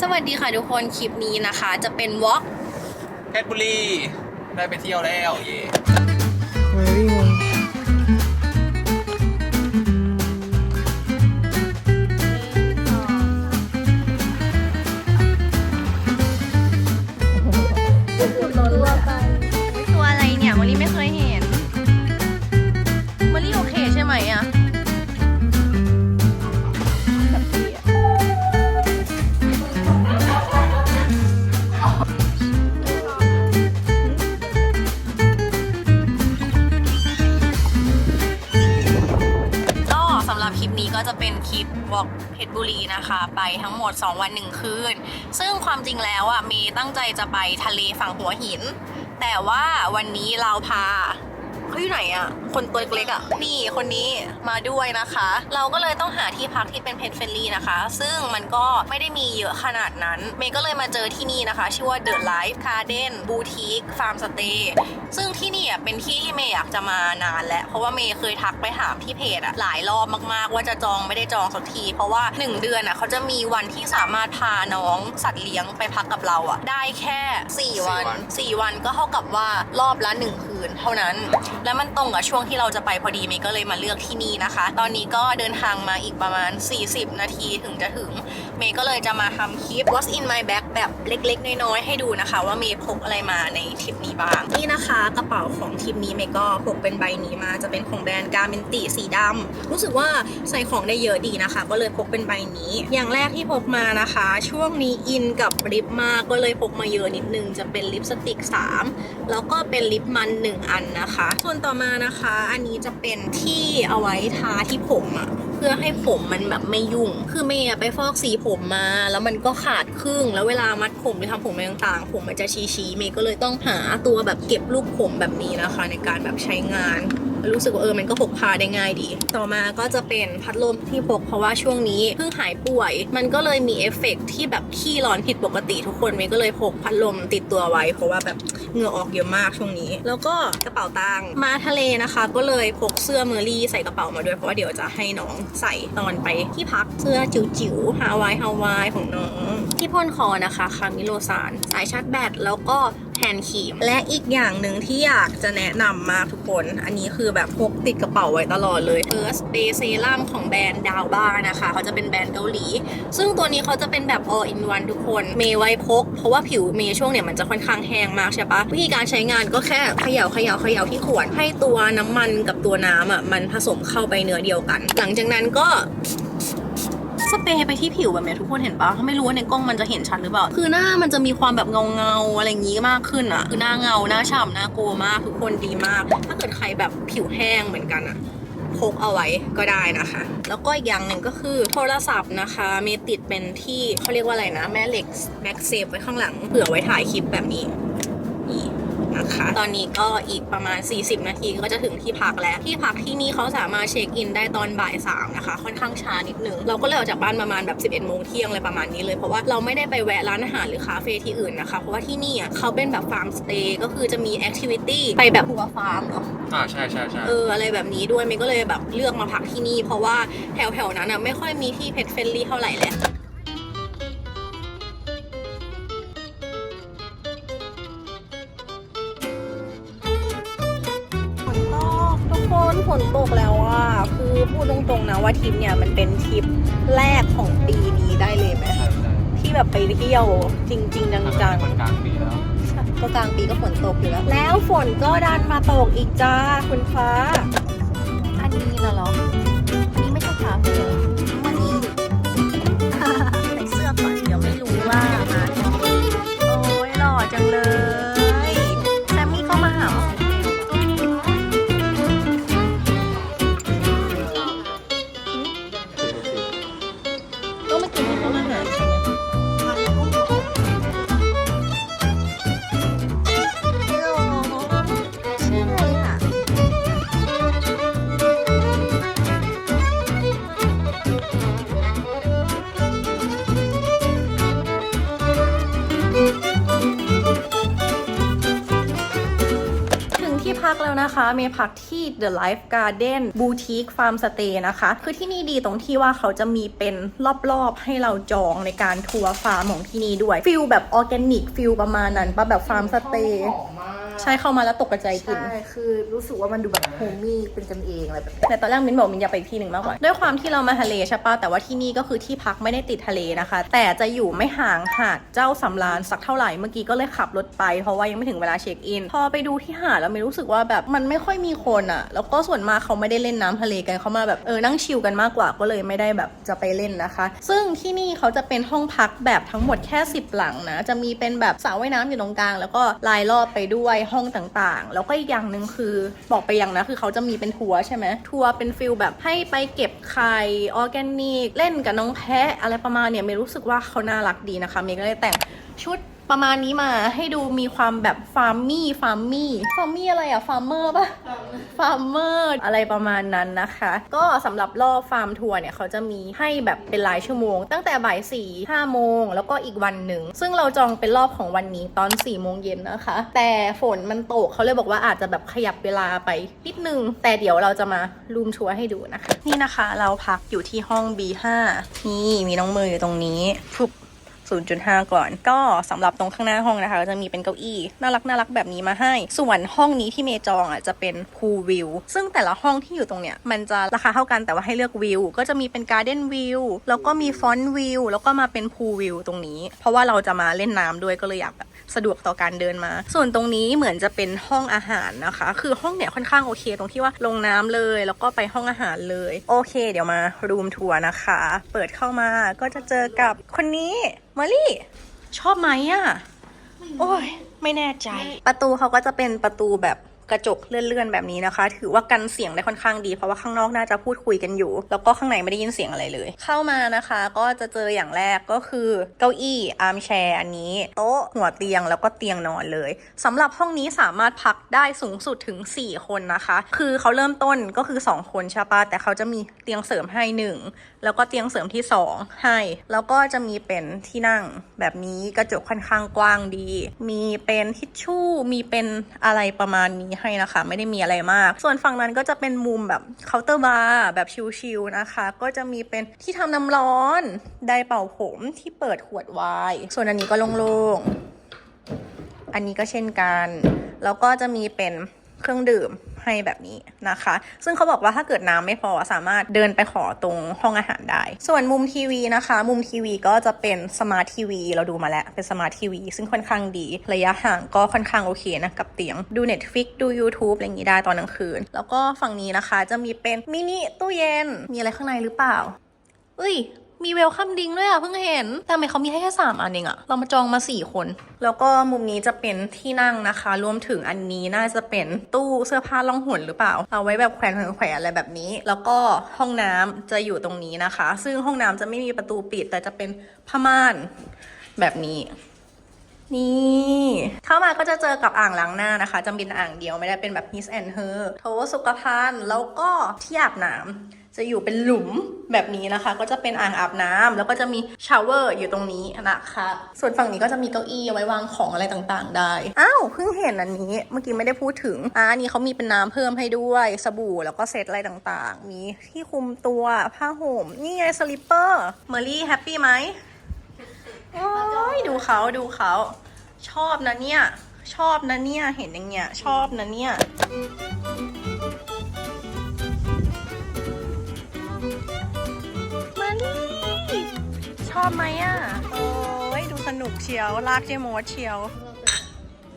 สวัสดีค่ะทุกคน คลิปนี้นะคะ จะเป็นวอล์กเพชรบุรีได้ไปเที่ยวแล้วเย่ คะไปทั้งหมด 2 วัน 1 คืน ซึ่งความจริงแล้วอะเมย์ตั้งใจจะไปทะเลฝั่งหัวหิน แต่ว่าวันนี้เราพา เขาอยู่ไหนอะคนตัวเล็กๆอะนี่คนนี้มาด้วยนะคะ เราก็เลยต้องหาที่พักที่เป็นเพจเฟรนลี่นะคะ ซึ่งมันก็ไม่ได้มีเยอะขนาดนั้น เมย์ก็เลยมาเจอที่นี่นะคะ ชื่อว่า The Life Garden Boutique Farm Stay ซึ่งที่นี่อะเป็นที่ที่เมย์อยากจะมานานแล้ว เพราะว่าเมย์เคยทักไปถามที่เพจอะหลายรอบมากๆ ว่าจะจองไม่ได้จองสักที เพราะว่า 1 เดือนอะเขาจะมีวันที่สามารถพาน้องสัตว์เลี้ยงไปพักกับเราอะได้แค่ 4 วัน 4 วันก็เท่ากับว่ารอบละ 1 คืนเท่านั้นแล้วมันตรงกับช่วงที่เราจะไปพอดีเมย์ก็เลยมาเลือกที่นี่นะคะ ตอนนี้ก็เดินทางมาอีกประมาณ 40 นาทีถึงจะถึง มย์ก็เลยจะมาทำคลิป What's in my bag แบบเล็กๆ น้อยๆ ให้ดูนะคะ ว่าเมย์พกอะไรมาในทริปนี้บ้าง นี่นะคะกระเป๋าของทริปนี้เมย์ก็พกเป็นใบนี้มาจะเป็นของแบรนด์การเมนติสีดำรู้สึกว่าใส่ของได้เยอะดีนะคะ ก็เลยพกเป็นใบนี้ อย่างแรกที่พกมานะคะ ช่วงนี้อินกับลิปมากก็เลยพกมาเยอะนิดนึงจะเป็นลิปสติก 3 แล้วก็เป็นลิปมัน 1 อันนะคะ ส่วนต่อมานะคะ อันนี้จะเป็นที่เอาไว้ทาที่ผมอะ พื่อให้ผมมันแบบไม่ยุ่ง คือเมย์ไปฟอกสีผมมา แล้วมันก็ขาดครึ่ง แล้วเวลามัดผมหรือทำผมอะไรต่างๆ ผมมันจะชี้ๆเมย์ก็เลยต้องหาตัวแบบเก็บลูกผมแบบนี้นะคะ ในการแบบใช้งานรู้สึกว่าเออมันก็พกพาได้ง่ายดี ต่อมาก็จะเป็นพัดลมที่พกเพราะว่าช่วงนี้เพิ่งหายป่วย มันก็เลยมีเอฟเฟกต์ที่แบบขี้ร้อนผิดปกติทุกคนเมย์ก็เลยพกพัดลมติดตัวไว้ เพราะว่าแบบเหงื่อออกเยอะมากช่วงนี้ แล้วก็กระเป๋าตังค์มาทะเลนะคะ ก็เลยพกเสื้อเมอรี่ใส่กระเป๋ามาด้วยเพราะว่าเดี๋ยวจะให้น้องใส่ตอนไปที่พักเสื้อจิ๋วๆฮาวายฮาวายของน้อง ที่พ่นคอนะคะคามิโลซานสายชาร์จแบตแล้วก็แทนครีม และอีกอย่างหนึ่งที่อยากจะแนะนำมากทุกคน อันนี้คือแบบพกติดกระเป๋าไว้ตลอดเลย First Day Serum ของแบรนด์ดาวบ้านะคะ เขาจะเป็นแบรนด์เกาหลี ซึ่งตัวนี้เขาจะเป็นแบบ all in one ทุกคน เมย์ไว้พก เพราะว่าผิวเมย์ช่วงเนี่ยมันจะค่อนข้างแห้งมากใช่ปะวิธีการใช้งานก็แค่เขย่าเขย่าเขย่าที่ขวดให้ตัวน้ำมันกับตัวน้ำอะมันผสมเข้าไปเนื้อเดียวกัน หลังจากนั้นก็ สเปรย์ไปที่ผิวแบบเนี้ยทุกคนเห็นปะถ้าไม่รู้ว่าในกล้องมันจะเห็นชัดหรือเปล่า คือหน้ามันจะมีความแบบเงาเงาอะไรอย่างงี้มากขึ้นอะคือหน้าเงาหน้าฉ่ำหน้าโกมากทุกคนดีมาก ถ้าเกิดใครแบบผิวแห้งเหมือนกันอะพกเอาไว้ก็ได้นะคะ แล้วก็อีกอย่างหนึ่งก็คือโทรศัพท์นะคะเมติดเป็นที่เขาเรียกว่าอะไรนะ แม่เหล็กแม็กเซฟไว้ข้างหลังเผื่อไว้ถ่ายคลิปแบบนี้ นี่นะคะ ตอนนี้ก็อีกประมาณ 40 นาทีก็จะถึงที่พักแล้ว ที่พักที่นี่เขาสามารถเช็คอินได้ตอนบ่าย3นะคะ ค่อนข้างช้านิดนึง เราก็เลยออกจากบ้านประมาณแบบ 11โมงเที่ยงอะไรประมาณนี้เลยเพราะว่าเราไม่ได้ไปแวะร้านอาหารหรือคาเฟ่ที่อื่นนะคะ เพราะว่าที่นี่อะเขาเป็นแบบฟาร์มสเตย์ก็คือจะมีแอคทิวิตี้ไปแบบทัวร์ฟาร์มเหรออ่าใช่ใช่ใช่เอออะไรแบบนี้ด้วยเมย์ก็เลยแบบเลือกมาพักที่นี่ เพราะว่าแถวๆนั้นอะไม่ค่อยมีที่เพ t เฟรนลี่เท่าไหร่แหละ ฝนตกแล้วอะคือพูดตรงๆนะว่าทริปเนี่ยมันเป็นทริปแรกของปีนี้ได้เลยไหมใช่ใช่ที่แบบไปเที่ยวจริงๆทำจังคนกลางปีแล้วๆก็กลางปีก็ฝนตกอยู่แล้ว แล้วฝนก็ดันมาตกอีกจ้าคุณฟ้า อันนี้น่ะเหรออันนี้ไม่ใช่คาเฟ่เหรอ นะคะ เมย์พักที่ The Life Garden Boutique Farm Stay นะคะ คือที่นี่ดีตรงที่ว่าเขาจะมีเป็นรอบๆ ให้เราจองในการทัวร์ฟาร์มของที่นี่ด้วยฟิลแบบออร์แกนิกฟิลประมาณนั้นปะแบบฟาร์มสเตย์หอมมากใช่เข้ามาแล้วตกกระใจกลิน ใช่ คือรู้สึกว่ามันดูแบบโฮมมี่เป็นกันเองอะไรแบบนี้แต่ตอนแรกมินบอกมินอยากไปอีกที่หนึ่งมากกว่า ด้วยความที่เรามาทะเลใช่ปะแต่ว่าที่นี่ก็คือที่พักไม่ได้ติดทะเลนะคะ แต่จะอยู่ไม่ห่างหาดเจ้าสำราญสักเท่าไหร่ เมื่อกี้ก็เลยขับรถไป เพราะว่ายังไม่ถึงเวลาเช็คอิน พอไปดูที่หาดแล้วมินรู้สึกว่าแบบมันไม่ค่อยมีคนอะแล้วก็ส่วนมากเขาไม่ได้เล่นน้ำทะเลกันเขามาแบบเออนั่งชิลกันมากกว่าก็เลยไม่ได้แบบจะไปเล่นนะคะ ซึ่งที่นี่เขาจะเป็นห้องพักแบบทั้งหมดแค่ 10 หลังนะจะมีเป็นแบบสระว่ายน้ำอยู่ตรงกลาง แล้วก็ลายรอบไปด้วยห้องต่างๆ แล้วก็อีกอย่างหนึ่งคือบอกไปอย่างนะคือเขาจะมีเป็นทัวร์ใช่ไหมทัวร์เป็นฟิลแบบให้ไปเก็บไข่ออร์แกนิกเล่นกับน้องแพะอะไรประมาณเนี่ยเมย์รู้สึกว่าเขาน่ารักดีนะคะเมย์ก็เลยแต่งชุด ประมาณนี้มาให้ดูมีความแบบฟาร์มมี่ฟาร์มมี่ฟาร์มมี่อะไรอะฟาร์มเมอร์ปะฟาร์มเมอร์อะไรประมาณนั้นนะคะ ก็สำหรับรอบฟาร์มทัวร์เนี่ยเขาจะมีให้แบบเป็นรายชั่วโมง ตั้งแต่บ่ายสี่ห้าโมงแล้วก็อีกวันหนึ่ง ซึ่งเราจองเป็นรอบของวันนี้ตอน4ี่โมงเย็นนะคะ แต่ฝนมันตกเขาเลยบอกว่าอาจจะแบบขยับเวลาไปนิดนึง แต่เดี๋ยวเราจะมารูมทัวร์ให้ดูนะคะ นี่นะคะเราพักอยู่ที่ห้อง B5 นี่มีน้องมืออยู่ตรงนี้ฟุบ 0.5 ก่อน ก็สำหรับตรงข้างหน้าห้องนะคะก็จะมีเป็นเก้าอี้น่ารักน่ารักแบบนี้มาให้ ส่วนห้องนี้ที่เมจองอะจะเป็นพูลวิวซึ่งแต่ละห้องที่อยู่ตรงเนี้ยมันจะราคาเท่ากันแต่ว่าให้เลือกวิวก็จะมีเป็นการ์เด้นวิวแล้วก็มีฟอนต์วิวแล้วก็มาเป็นพูลวิวตรงนี้ เพราะว่าเราจะมาเล่นน้ำด้วยก็เลยอยากแบบ สะดวกต่อการเดินมา ส่วนตรงนี้เหมือนจะเป็นห้องอาหารนะคะ คือห้องเนี่ยค่อนข้างโอเค ตรงที่ว่าลงน้ำเลย แล้วก็ไปห้องอาหารเลย โอเค เดี๋ยวมารูมทัวร์นะคะ เปิดเข้ามาก็จะเจอกับคนนี้มอลลี่ ชอบไหมอะ โอ้ย ไม่แน่ใจ ประตูเขาก็จะเป็นประตูแบบ กระจกเลื่อนๆแบบนี้นะคะ ถือว่ากันเสียงได้ค่อนข้างดี เพราะว่าข้างนอกน่าจะพูดคุยกันอยู่ แล้วก็ข้างในไม่ได้ยินเสียงอะไรเลย เข้ามานะคะ ก็จะเจออย่างแรกก็คือเก้าอี้อาร์มแชร์อันนี้ โต๊ะหัวเตียงแล้วก็เตียงนอนเลยสำหรับห้องนี้สามารถพักได้สูงสุดถึง 4 คนนะคะ คือเขาเริ่มต้นก็คือ 2 คนใช่ปะแต่เขาจะมีเตียงเสริมให้หนึ่งแล้วก็เตียงเสริมที่ 2 ให้ แล้วก็จะมีเป็นที่นั่งแบบนี้กระจกค่อนข้างกว้างดี มีเป็นทิชชู่มีเป็นอะไรประมาณนี้ให้นะคะ ไม่ได้มีอะไรมาก ส่วนฝั่งนั้นก็จะเป็นมุมแบบเคาน์เตอร์บาร์แบบชิลๆนะคะ ก็จะมีเป็นที่ทำน้ำร้อนได้เป่าผมที่เปิดขวดไวน์ส่วนอันนี้ก็โล่งๆอันนี้ก็เช่นกัน แล้วก็จะมีเป็น เครื่องดื่มให้แบบนี้นะคะ ซึ่งเขาบอกว่าถ้าเกิดน้ำไม่พอสามารถเดินไปขอตรงห้องอาหารได้ ส่วนมุมทีวีนะคะ มุมทีวีก็จะเป็นสมาร์ททีวีเราดูมาแล้วเป็นสมาร์ททีวีซึ่งค่อนข้างดี ระยะห่างก็ค่อนข้างโอเคนะกับเตียง ดู Netflix ดู YouTube อะไรอย่างนี้ได้ตอนกลางคืน แล้วก็ฝั่งนี้นะคะจะมีเป็นมินิตู้เย็นมีอะไรข้างในหรือเปล่าเอ้ย มีเวลคัมดิงด้วยอะเพิ่งเห็น แต่ทำไมเขามีให้แค่สามอันเองอะเรามาจองมาสี่คน แล้วก็มุมนี้จะเป็นที่นั่งนะคะ รวมถึงอันนี้น่าจะเป็นตู้เสื้อผ้าล่องหนหรือเปล่า เอาไว้แบบแขวนแขวนอะไรแบบนี้ แล้วก็ห้องน้ำจะอยู่ตรงนี้นะคะ ซึ่งห้องน้ำจะไม่มีประตูปิด แต่จะเป็นผ้าม่านแบบนี้นี่เข้ามาก็จะเจอกับอ่างล้างหน้านะคะ จะเป็นอ่างเดียวไม่ได้เป็นแบบ his and her โถสุขภัณฑ์แล้วก็ที่อาบน้ำ จะอยู่เป็นหลุมแบบนี้นะคะ ก็จะเป็นอ่างอาบน้ำแล้วก็จะมีชาวเวอร์อยู่ตรงนี้นะคะ ส่วนฝั่งนี้ก็จะมีเก้าอี้เอาไว้วางของอะไรต่างๆ ได้ อ้าวเพิ่งเห็นอันนี้ เมื่อกี้ไม่ได้พูดถึงอ่าอันนี้เขามีเป็นน้ำเพิ่มให้ด้วยสบู่แล้วก็เซตอะไรต่างๆ มีที่คลุมตัวผ้าห่มนี่ไงสลิปเปอร์เมอรี่แฮปปี้ไหมโอ้ยดูเขาดูเขาชอบนะเนี่ย ชอบนะเนี่ย เห็นอย่างเงี้ย ชอบนะเนี่ย อบไหมอะ โอ้ยดูสนุกเชียว ลากเจโมดเชียว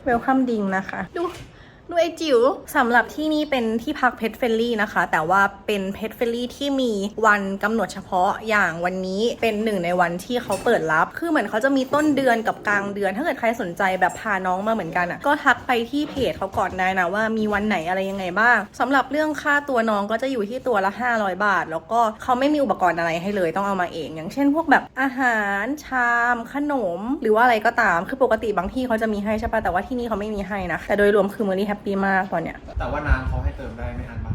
เวลคัมดิงนะคะ ดู ดูไอจิ๋วสำหรับที่นี่เป็นที่พักเพ t เฟ l ลี่นะคะ แต่ว่าเป็นเพ t เฟ l ลี่ที่มีวันกำหนดเฉพาะอย่างวันนี้เป็นหนึ่งในวันที่เขาเปิดรับ คือเหมือนเขาจะมีต้นเดือนกับกลางเดือน ถ้าเกิดใครสนใจแบบพาน้องมาเหมือนกันอะก็ทักไปที่เพจเขาก่อนได้นะว่ามีวันไหนอะไรยังไงบ้างสำหรับเรื่องค่าตัวน้องก็จะอยู่ที่ตัวละ 500 บาท แล้วก็เขาไม่มีอุปกรณ์อะไรให้เลยต้องเอามาเอง อย่างเช่น พวกแบบอาหารชาม ขนม หรือว่าอะไรก็ตามคือปกติบางที่เขาจะมีให้ใช่ปะแต่ว่าที่นี่เขาไม่มีให้นะแต่โดยรวมคือเมอรี่แฮปปี้มากตอนเนี้ย แต่ว่าน้ำเขาให้เติมได้ไม่อันปะ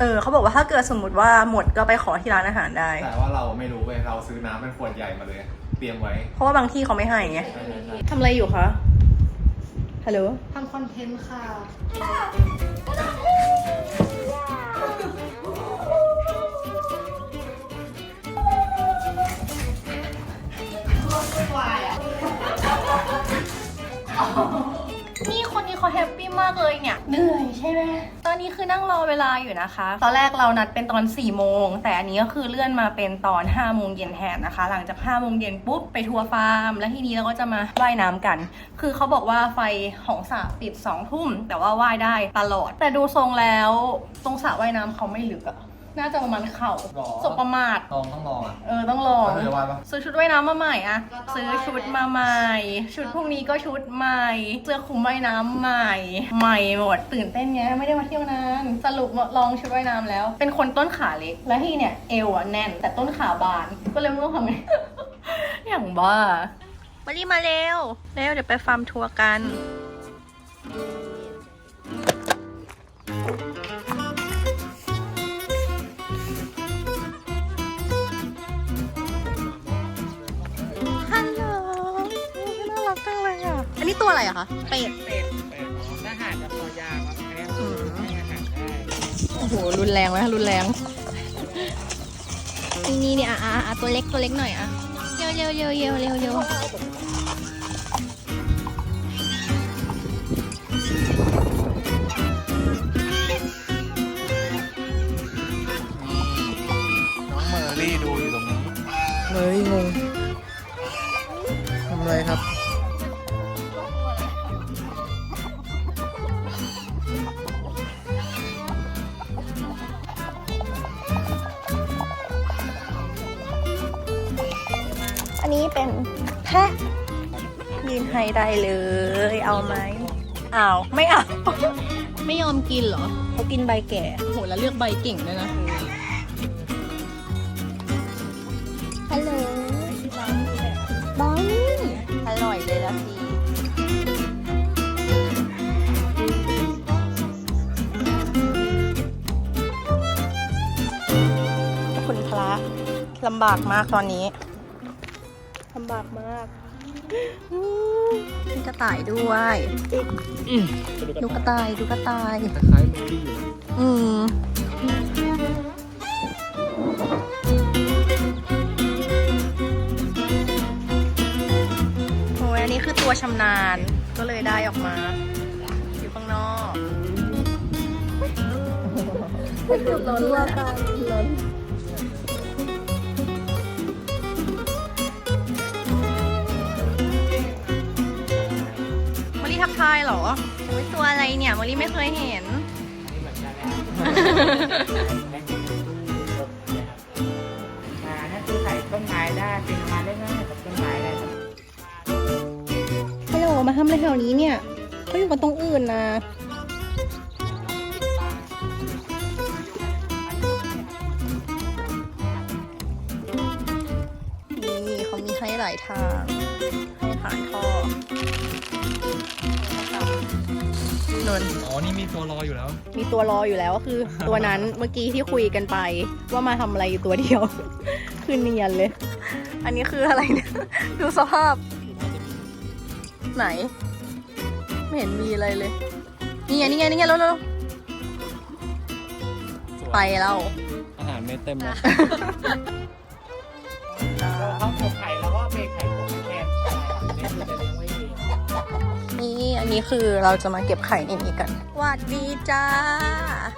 เออเขาบอกว่าถ้าเกิดสมมติว่าหมดก็ไปขอที่ร้านอาหารได้ แต่ว่าเราไม่รู้เว้ยเราซื้อน้ำเป็นขวดใหญ่มาเลย เตรียมไว้เพราะว่าบางที่เขาไม่ให้ไงใช่ใช่ใช่ทำอะไรอยู่คะ ฮัลโหล ทำคอนเทนต์ค่ะนี่ มากเลยเนี่ย เหนื่อยใช่ไหมตอนนี้คือนั่งรอเวลาอยู่นะคะ ตอนแรกเรานัดเป็นตอน4ี่โมง แต่อันนี้ก็คือเลื่อนมาเป็นตอน5้าโมงเย็นแทนนะคะ หลังจาก5้าโมงเย็นปุ๊บไปทัวร์ฟาร์ม แล้วทีนี้เราก็จะมาว่ายน้ำกัน คือเขาบอกว่าไฟของสระปิด2องทุ่ม แต่ว่าว่ายได้ตลอด แต่ดูทรงแล้วตรงสระว่ายน้ำเขาไม่ลึกอะ น่าจะประมาณเข่าหรอ สบประมาท ลองต้องลองอะเออต้องลองเคยว่าปะซื้อชุดว่ายน้ำมาใหม่อะซื้อชุดมาใหม่ ชุดพวกนี้ก็ชุดใหม่เสื้อคลุมว่ายน้ำใหม่ ใหม่หมดตื่นเต้นไงไม่ได้มาเที่ยวนานสรุปลองชุดว่ายน้ำแล้ว เป็นคนต้นขาเล็กและที่เนี่ยเอวอะแน่นแต่ต้นขาบาน ก็เลยไม่รู้ทำไง อย่างบ้ามารีมาเร็วเร็วเดี๋ยวไปฟาร์มทัวร์กัน นนี้ตัวอะไรอะคะ เป็ด เป็ดเป็ดถ้าหากจะพอยาวครับอันนี้อืม ให้อาหารได้โอ้โห รุนแรงไหมรุนแรง นี่นี่นี่อะอะอะตัวเล็กตัวเล็กหน่อยอะเร็วเร็วเร็วเร็วเร็วเร็ว เป็นแพะยืนให้ได้เลย เอาไหมอ้าวไม่เอา ไม่ยอมกินเหรอเขากินใบแก่โหแล้วเลือกใบเก่งด้วยนะฮัลโหลบอนี่อร่อยเลยละพี่คุณพระลำบากมากตอนนี้ลำบากมากอู้มีกระต่ายด้วยดูกระต่ายดูกระต่ายคล้ายๆเมอรี่อยู่อืมโอ้ยอันนี้คือตัวชำนาญก็เลยได้ออกมา อยู่ข้างนอกร้อนว่ากันร้อน ทักทายเหรอโอ้ยตัวอะไรเนี่ยมอลี่ไม่เคยเห็นอันนี้เหมือนกันแล้วแม่กินตู้สดนะครับอ่าถ้าซื้อไข่ต้นไม้ได้เป็นมาได้ง่ายกับต้นไม้ได้ครับฮัลโหลมาทำอะไรแถวนี้เนี่ยเขาอยู่กันตรงอื่นนะนี่เขามีให้หลายทาง ให้ ขายท่อนนอ๋อ นี่มีตัวรออยู่แล้ว มีตัวรออยู่แล้วก็คือ ตัวนั้นเมื่อกี้ที่คุยกันไป ว่ามาทำอะไรอยู่ตัวเดียว คือเนียนเลย อันนี้คืออะไรเนี่ย ดูสภาพ ไหน ไม่เห็นมีอะไรเลย นี่ไงนี่ไงนี่ไงแล้วแล้วไปแล้วอาหารไม่เต็มเลย อันนี้คือเราจะมาเก็บไข่ในนี้กันหวัดดีจ้า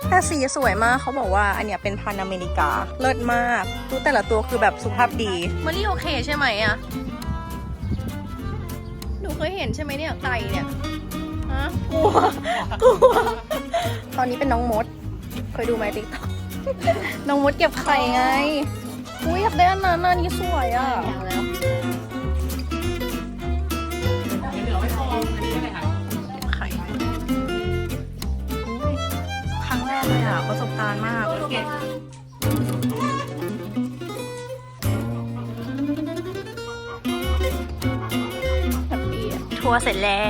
แต่สีสวยมากเขาบอกว่าอันเนี้ยเป็นพันธุ์อเมริกา เลิศมากดูแต่ละตัวคือแบบสุภาพดีมารี่โอเคใช่ไหมอะหนูเคยเห็นใช่ไหมเนี่ยไก่เนี่ยฮะกลัวกลัวตอนนี้เป็นน้องมด เคยดูไหมติ๊กต็อกน้องมดเก็บไข่ไงอุ้ยอยากได้อันนั้นอันนี้สวยอะ ครั้งแรกเลยอะประสบการณ์มากเก็บแฮปปี้อะทัวร์เสร็จแล้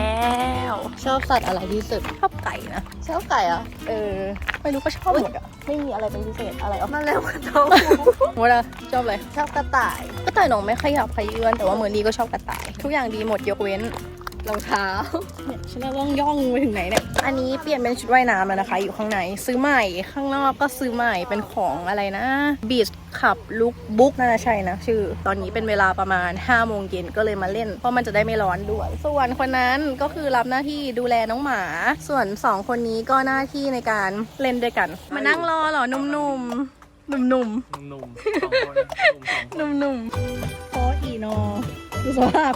ว ชอบสัตว์อะไรที่สุด ชอบไก่นะ ชอบไก่อะ เออ ไม่รู้ก็ชอบหมดอะ ไม่มีอะไรเป็นพิเศษอะไรออกมาแล้วกันโตหมดอะชอบเลยชอบกระต่าย กระต่ายน้องไม่ขยับขยื่นแต่ว่าเมอร์ลี่ก็ชอบกระต่าย ทุกอย่างดีหมดยกเว้น รองเท้าเนี่ยฉันจะต้องย่องไปถึงไหนเนี่ย อันนี้เปลี่ยนเป็นชุดว่ายน้ำแล้วนะคะ อยู่ข้างในซื้อใหม่ข้างนอกก็ซื้อใหม่เป็นของอะไรนะบีชขับลุกบุ๊กน่าจะใช่นะชื่อ ตอนนี้เป็นเวลาประมาณ5โมงเย็นก็เลยมาเล่น เพราะมันจะได้ไม่ร้อนด้วย ส่วนคนนั้นก็คือรับหน้าที่ดูแลน้องหมา ส่วน 2 คนนี้ก็หน้าที่ในการเล่นด้วยกัน มานั่งรอเหรอนุ่มๆหนุ่มๆหนุ่มๆสองคนหนุ่มสองคนหนุ่มๆโคอีโนดูสภาพ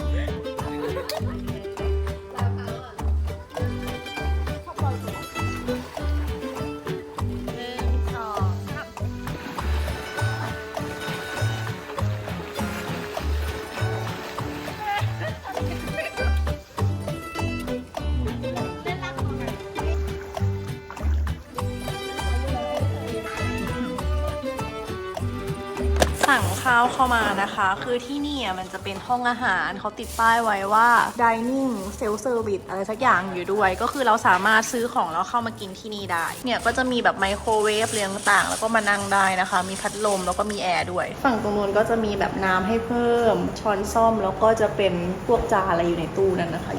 ข้าวเข้ามานะคะ คือที่นี่อะมันจะเป็นห้องอาหารเขาติดป้ายไว้ว่า dining self service อะไรสักอย่างอยู่ด้วย ก็คือเราสามารถซื้อของแล้วเข้ามากินที่นี่ได้ เนี่ยก็จะมีแบบไมโครเวฟเรียงต่างแล้วก็มานั่งได้นะคะ มีพัดลมแล้วก็มีแอร์ด้วย ฝั่งตรงนู้นก็จะมีแบบน้ำให้เพิ่มช้อนซ่อมแล้วก็จะเป็นพวกจานอะไรอยู่ในตู้นั้นนะคะ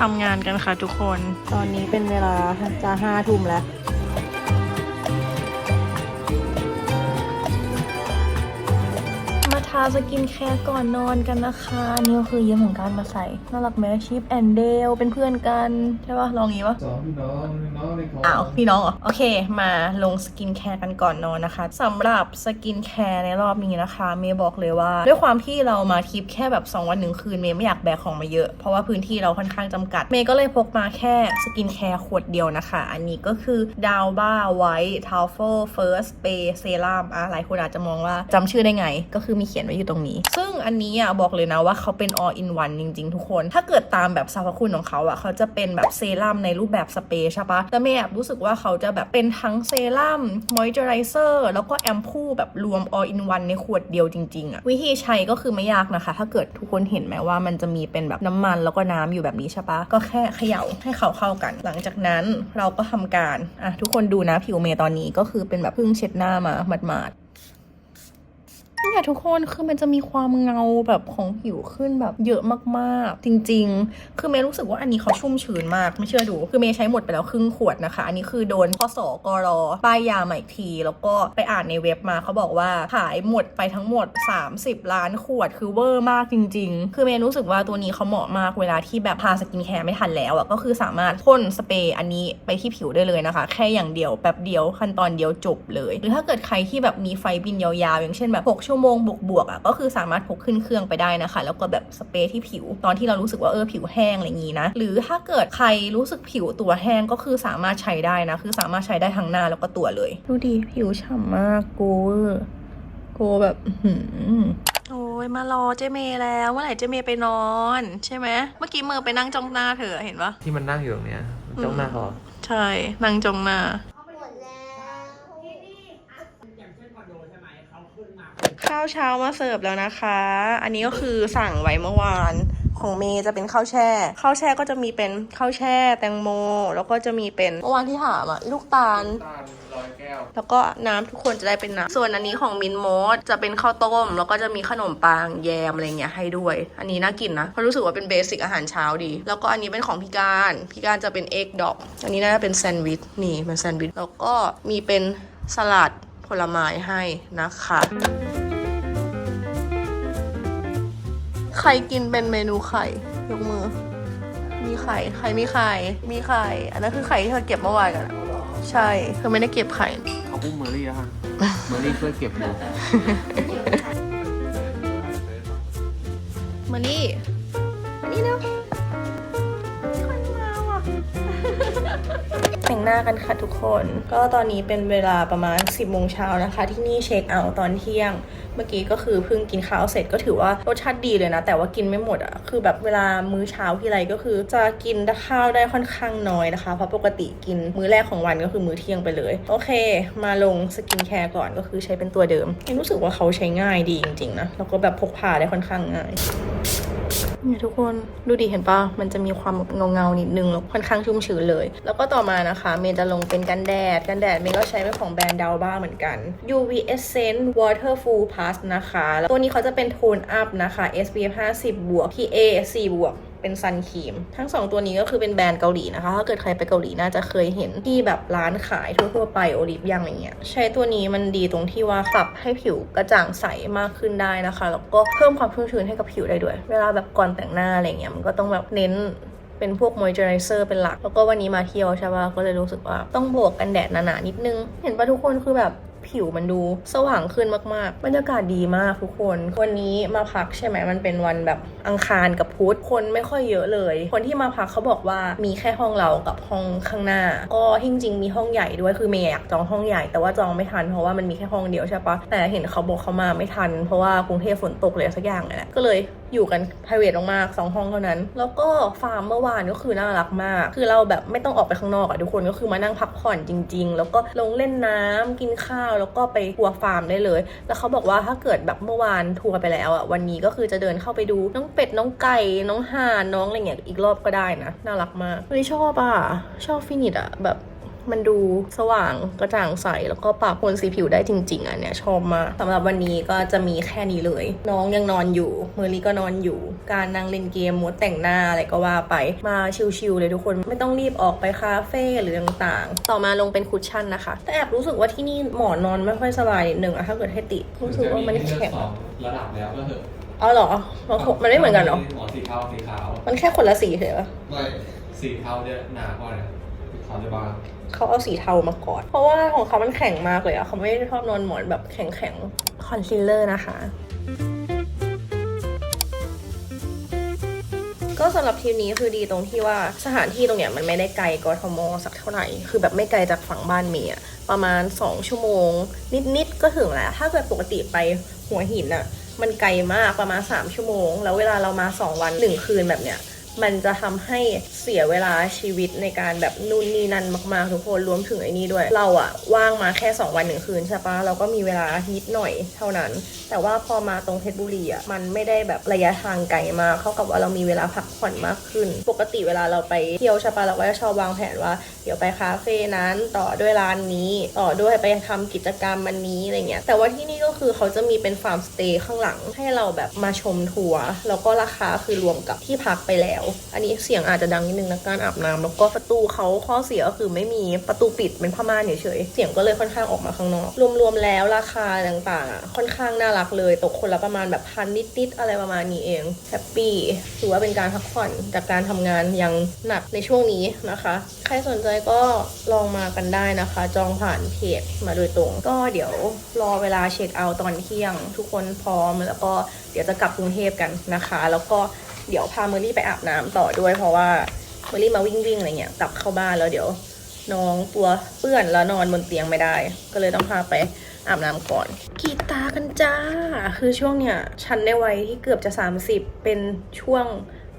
ทำงานกันค่ะทุกคน ตอนนี้เป็นเวลาจะห้าทุ่มแล้วาทาสกินแคร์ก่อนนอนกันนะคะนี่ก็คือเยี่ยมของการมาใส่น่ารักไหมชิปแอนเดลเป็นเพื่อนกัน ใช่ปะลองงี้ปะสองพี่น้องพี่น้องในของอ้าวพี่น้องเหรอโอเค มาลงสกินแคร์กันก่อนนอนนะคะสำหรับสกินแคร์ในรอบนี้นะคะเมย์บอกเลยว่า ด้วยความที่เรามาทริปแค่แบบ 2 วันหนึ่งคืนเมย์ไม่อยากแบกของมาเยอะ เพราะว่าพื้นที่เราค่อนข้างจำกัด เมย์ก็เลยพกมาแค่สกินแคร์ขวดเดียวนะคะ อันนี้ก็คือดาวบ้าไวท์ทาลโฟเฟิร์สเปเซรั่มอะหลายคนอาจจะมองว่าจำชื่อได้ไง ก็คือมีเขียนไว้อยู่ตรงนี้ ซึ่งอันนี้อะบอกเลยนะว่าเขาเป็น all in one จริง ๆ ทุกคน ถ้าเกิดตามแบบสรรพคุณของเขาอะเขาจะเป็นแบบเซรั่มในรูปแบบสเปรย์ใช่ปะแต่เมย์รู้สึกว่าเขาจะแบบเป็นทั้งเซรั่มมอยเจอไรเซอร์แล้วก็แอมพูแบบรวม all in one ในขวดเดียวจริงๆอะวิธีใช้ก็คือไม่ยากนะคะ ถ้าเกิดทุกคนเห็นไหมว่ามันจะมีเป็นแบบน้ำมันแล้วก็น้ำอยู่แบบนี้ใช่ปะก็แค่เขย่าให้เขาเข้ากัน หลังจากนั้นเราก็ทำการอะทุกคนดูนะผิวเมย์ตอนนี้ก็คือเป็นแบบเพิ่งเช็ดหน้ามาหมาดๆ เนี่ยทุกคนคือมันจะมีความเงาแบบของผิวขึ้นแบบเยอะมากๆ จริง ๆ คือเมย์รู้สึกว่าอันนี้เขาชุ่มชื้นมากไม่เชื่อดู คือเมย์ใช้หมดไปแล้วครึ่งขวดนะคะ อันนี้คือโดนพอสกรป้ายยาใหม่ที แล้วก็ไปอ่านในเว็บมาเขาบอกว่าขายหมดไปทั้งหมด 30 ล้านขวดคือเวอร์มากจริง ๆ คือเมย์รู้สึกว่าตัวนี้เขาเหมาะมากเวลาที่แบบทาสกินแคร์ไม่ทันแล้วอะก็คือสามารถพ่นสเปรย์อันนี้ไปที่ผิวได้เลยนะคะ แค่อย่างเดียวแป๊บเดียวขั้นตอนเดียวจบเลย หรือถ้าเกิดใครที่แบบมีไฟบินยาวๆอย่างเช่นแบบ6ชั่วโมงบวกๆอะก็คือสามารถพกขึ้นเครื่องไปได้นะคะ แล้วก็แบบสเปรย์ที่ผิว ตอนที่เรารู้สึกว่าเออผิวแห้งอะไรอย่างงี้นะ หรือถ้าเกิดใครรู้สึกผิวตัวแห้งก็คือสามารถใช้ได้นะ คือสามารถใช้ได้ทั้งหน้าแล้วก็ตัวเลย ดูดิผิวฉ่ำมากโกเวอร์โกแบบอื้อหือโอ้ยมารอเจเมย์แล้วเมื่อไหร่เจเมย์ไปนอน ใช่ไหมเมื่อกี้เมย์ไปนั่งจ้องหน้าเธอเห็นปะที่มันนั่งอยู่ตรงเนี้ยจ้องหน้าเขาใช่นั่งจ้องหน้า ข้าวเช้ามาเสิร์ฟแล้วนะคะ อันนี้ก็คือสั่งไว้เมื่อวานของเมย์จะเป็นข้าวแช่ ข้าวแช่ก็จะมีเป็นข้าวแช่แตงโม แล้วก็จะมีเป็นเมื่อวานที่ถามอะลูกตาลตาลร้อยแก้วแล้วก็น้ำทุกคนจะได้เป็นน้ำส่วนอันนี้ของมินโมสจะเป็นข้าวต้ม แล้วก็จะมีขนมปังแยมอะไรเงี้ยให้ด้วย อันนี้น่ากินนะเพราะรู้สึกว่าเป็นเบสิกอาหารเช้าดี แล้วก็อันนี้เป็นของพี่การพี่การจะเป็นเอ็กดอก อันนี้น่าจะเป็นแซนด์วิชนี่เป็นแซนด์วิชแล้วก็มีเป็นสลัดผลไม้ให้นะคะ ใครกินเป็นเมนูไข่ยกมือ มีไข่ใครมีไข่ มีไข่ อันนั้นคือไข่ที่เธอเก็บเมื่อวานกันอะใช่ เธอไม่ได้เก็บไข่ เขาพุ่งเมอรี่แล้วค่ะเมอรี่ช่วยเก็บดูมานี่ มานี่เร็วมีคนมาว่ะ แต่งหน้ากันค่ะทุกคน ก็ตอนนี้เป็นเวลาประมาณ 10โมงเช้านะคะ ที่นี่เช็คเอาท์ตอนเที่ยง เมื่อกี้ก็คือเพิ่งกินข้าวเสร็จก็ถือว่ารสชาติดีเลยนะ แต่ว่ากินไม่หมดอะคือแบบเวลามื้อเช้าที่ไรก็คือ จะกินข้าวได้ค่อนข้างน้อยนะคะเพราะปกติกินมื้อแรกของวันก็คือมื้อเที่ยงไปเลย โอเค มาลงสกินแคร์ก่อนก็คือใช้เป็นตัวเดิมรู้สึกว่าเขาใช้ง่ายดีจริงๆนะแล้วก็แบบพกพาได้ค่อนข้างง่าย เนี่ยทุกคนดูดีเห็นปะมันจะมีความเงาเงานิดนึงแล้วค่อนข้างชุ่มชื้นเลย แล้วก็ต่อมานะคะเมย์จะลงเป็นกันแดด กันแดดเมย์ก็ใช้เป็นของแบรนด์ดาวบ้าเหมือนกัน UV Essence Waterful Plus นะคะแล้วตัวนี้เขาจะเป็นโทนอัพนะคะ SPF 50บวก PA 4บวก เป็นซันครีม ทั้ง 2 ตัวนี้ก็คือเป็นแบรนด์เกาหลีนะคะ ถ้าเกิดใครไปเกาหลีน่าจะเคยเห็นที่แบบร้านขายทั่วๆไปโอลิฟยังอะไรเงี้ย ใช้ตัวนี้มันดีตรงที่ว่าปรับให้ผิวกระจ่างใสมากขึ้นได้นะคะ แล้วก็เพิ่มความชุ่มชื้นให้กับผิวได้ด้วย เวลาแบบก่อนแต่งหน้าอะไรเงี้ยมันก็ต้องแบบเน้นเป็นพวกมอยเจอไรเซอร์เป็นหลัก แล้วก็วันนี้มาเที่ยวใช่ป่ะก็เลยรู้สึกว่าต้องบวกกันแดดหนาๆนิดนึง เห็นป่ะทุกคนคือแบบ ผิวมันดูสว่างขึ้นมากๆ บรรยากาศดีมากทุกคน วันนี้มาพักใช่ไหมมันเป็นวันแบบอังคารกับพุธคนไม่ค่อยเยอะเลย คนที่มาพักเขาบอกว่ามีแค่ห้องเรากับห้องข้างหน้า ก็จริงๆมีห้องใหญ่ด้วยคือเมย์อยากจองห้องใหญ่แต่ว่าจองไม่ทันเพราะว่ามันมีแค่ห้องเดียวใช่ปะแต่เห็นเขาบอกเขามาไม่ทัน เพราะว่ากรุงเทพฝนตกเลยสักอย่างเลยแหละก็เลยอยู่กัน p r i v a t มากๆสองห้องเท่านั้น แล้วก็ฟาร์มเมื่อวานก็คือน่ารักมาก คือเราแบบไม่ต้องออกไปข้างนอกอะทุกคนก็คือมานั่งพักผ่อนจริง ๆ แล้วก็ลงเล่นน้ำกินข้าว แล้วก็ไปทัวร์ฟาร์มได้เลย แล้วเขาบอกว่าถ้าเกิดแบบเมื่อวานทัวร์ไปแล้วอะวันนี้ก็คือจะเดินเข้าไปดูน้องเป็ดน้องไก่น้องห่านน้องอะไรเงี้ยอีกรอบก็ได้นะ น่ารักมากเฮ้ยชอบอะชอบฟินิชอะแบบ มันดูสว่างกระจ่างใส แล้วก็ปรับโทนสีผิวได้จริง ๆอะเนี่ยชอบมากสำหรับวันนี้ก็จะมีแค่นี้เลย น้องยังนอนอยู่เมอรี่ก็นอนอยู่ การนั่งเล่นเกมมดแต่งหน้าอะไรก็ว่าไปมาชิลๆเลยทุกคนไม่ต้องรีบออกไปคาเฟ่หรือต่างๆ ต่อมาลงเป็นคุชชั่นนะคะ แต่แอบรู้สึกว่าที่นี่หมอนนอนไม่ค่อยสบายนิดนึงอะถ้าเกิดให้ติรู้สึกว่ามันแข็งสองระดับแล้วก็เถอะอ๋อเหรอ มันคงมันไม่เหมือนกันเหรอหมอสีเทาสีขาว มันแค่คนละสีเฉยปะไม่สีเทาเนี่ยหนากว่านะสีขาวจะบาง เขาเอาสีเทามาก่อนเพราะว่าของเขามันแข็งมากเลยอะเขาไม่ได้ชอบนอนหมอนแบบแข็งๆคอนซีลเลอร์นะคะก็สำหรับทริปนี้คือดีตรงที่ว่าสถานที่ตรงเนี้ยมันไม่ได้ไกลกทมสักเท่าไหร่ คือแบบไม่ไกลจากฝั่งบ้านเมียประมาณ 2 ชั่วโมง นิดๆก็ถึงแล้ว ถ้าเกิดปกติไปหัวหินอะมันไกลมากประมาณ 3 ชั่วโมง แล้วเวลาเรามา 2 วัน 1 คืนแบบเนี้ย มันจะทำให้เสียเวลาชีวิตในการแบบนู่นนี่นั่นมากๆทุกคนรวมถึงไอ้นี่ด้วย เราอะว่างมาแค่ 2 วันหนึ่งคืนใช่ปะเราก็มีเวลานิดหน่อยเท่านั้น แต่ว่าพอมาตรงเพชรบุรีอะมันไม่ได้แบบระยะทางไกลมากเท่ากับว่าเรามีเวลาพักผ่อนมากขึ้น ปกติเวลาเราไปเที่ยวใช่ปะเราก็จะชอบวางแผนว่า เดี๋ยวไปคาเฟ่นั้นต่อด้วยร้านนี้ ต่อด้วยไปทำกิจกรรมมันนี้อะไรเงี้ยแต่ว่าที่นี่ก็คือเขาจะมีเป็นฟาร์มสเตย์ข้างหลังให้เราแบบมาชมทัวร์แล้วก็ราคาคือรวมกับที่พักไปแล้วอันนี้เสียงอาจจะดังนิดนึงนะการอาบน้ำแล้วก็ประตูเขาข้อเสียก็คือไม่มีประตูปิดเป็นผ้าม่านเฉยๆเสียงก็เลยค่อนข้างออกมาข้างนอก รวมๆแล้วราคาต่างๆ ค่อนข้างน่ารักเลยตกคนละประมาณแบบพันนิดๆอะไรประมาณนี้เองแฮปปี้ถือว่าเป็นการพักผ่อนจากการทำงานย่างหนักในช่วงนี้นะคะ ใครสนใจก็ลองมากันได้นะคะ จองผ่านเพจมาโดยตรง ก็เดี๋ยวรอเวลาเช็คเอาท์ตอนเที่ยง ทุกคนพร้อมแล้วก็เดี๋ยวจะกลับกรุงเทพกันนะคะ แล้วก็ เดี๋ยวพาเมอรี่ไปอาบน้ำต่อด้วย เพราะว่าเมอรี่มาวิ่งวิ่งอะไรเงี้ยกลับเข้าบ้านแล้วเดี๋ยวน้องตัวเปื้อนแล้วนอนบนเตียงไม่ได้ ก็เลยต้องพาไปอาบน้ำก่อนกีตากันจ้า คือช่วงเนี้ยฉันในวัยที่เกือบจะ 30 เป็นช่วง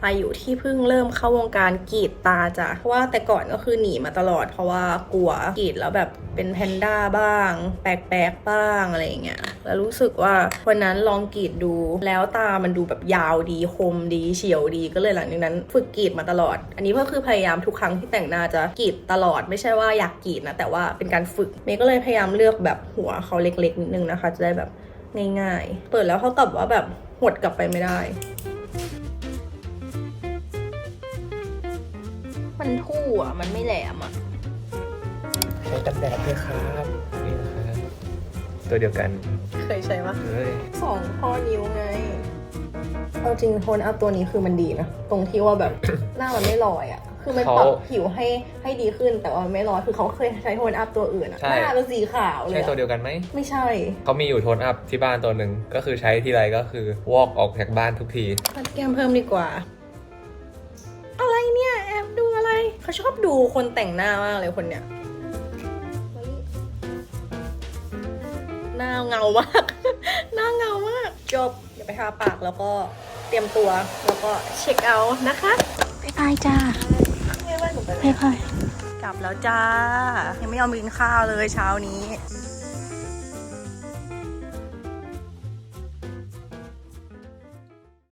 อายุที่เพิ่งเริ่มเข้าวงการกรีดตาจ้ะเพราะว่าแต่ก่อนก็คือหนีมาตลอด เพราะว่ากลัวกรีดแล้วแบบเป็นแพนด้าบ้าง แปลกๆบ้างอะไรอย่างเงี้ยแล้วรู้สึกว่าวันนั้นลองกรีดดูแล้วตามันดูแบบยาวดีคมดีเฉียวดีก็เลยหลังจากนั้น ฝึกกรีดมาตลอด อันนี้ก็คือพยายามทุกครั้งที่แต่งหน้าจะกรีดตลอดไม่ใช่ว่าอยากกรีดนะ แต่ว่าเป็นการฝึกเมย์ก็เลยพยายามเลือกแบบหัวเขาเล็กๆนิดนึงนะคะ จะได้แบบง่ายๆ เปิดแล้วเขากับว่าแบบหดกลับไปไม่ได้ มันทู่อะ มันไม่แหลมอะ ใช้กันแดดด้วยครับนี่นะครับตัวเดียวกันเคยใช้ปะเฮ้ยสองข้อนิ้วไง เอาจริงโทนอัพตัวนี้คือมันดีนะ ตรงที่ว่าแบบ หน้ามันไม่ลอยอะ คือมันปรับผิวให้ให้ดีขึ้นแต่ว่ามันไม่ลอยคือเขาเคยใช้โทนอัพตัวอื่นอะ หน้าเป็นสีขาวเลยใช่อะตัวเดียวกันไหมไม่ใช่ เขามีอยู่โทนอัพที่บ้านตัวหนึ่งก็คือใช้ทีไรก็คือวอกออกจากบ้านทุกทีปัดแก้มเพิ่มดีกว่า อะไรเนี่ย แอบดูอะไร เขาชอบดูคนแต่งหน้ามากเลยคนเนี้ยหน้าเงามาก หน้าเงามาก จบ เดี๋ยวไปทาปากแล้วก็เตรียมตัวแล้วก็เช็คเอาท์นะคะบ๊ายบายจ้าบ๊ายบายบ๊ายบายกลับแล้วจ้า ยังไม่ยอมกินข้าวเลยเช้านี้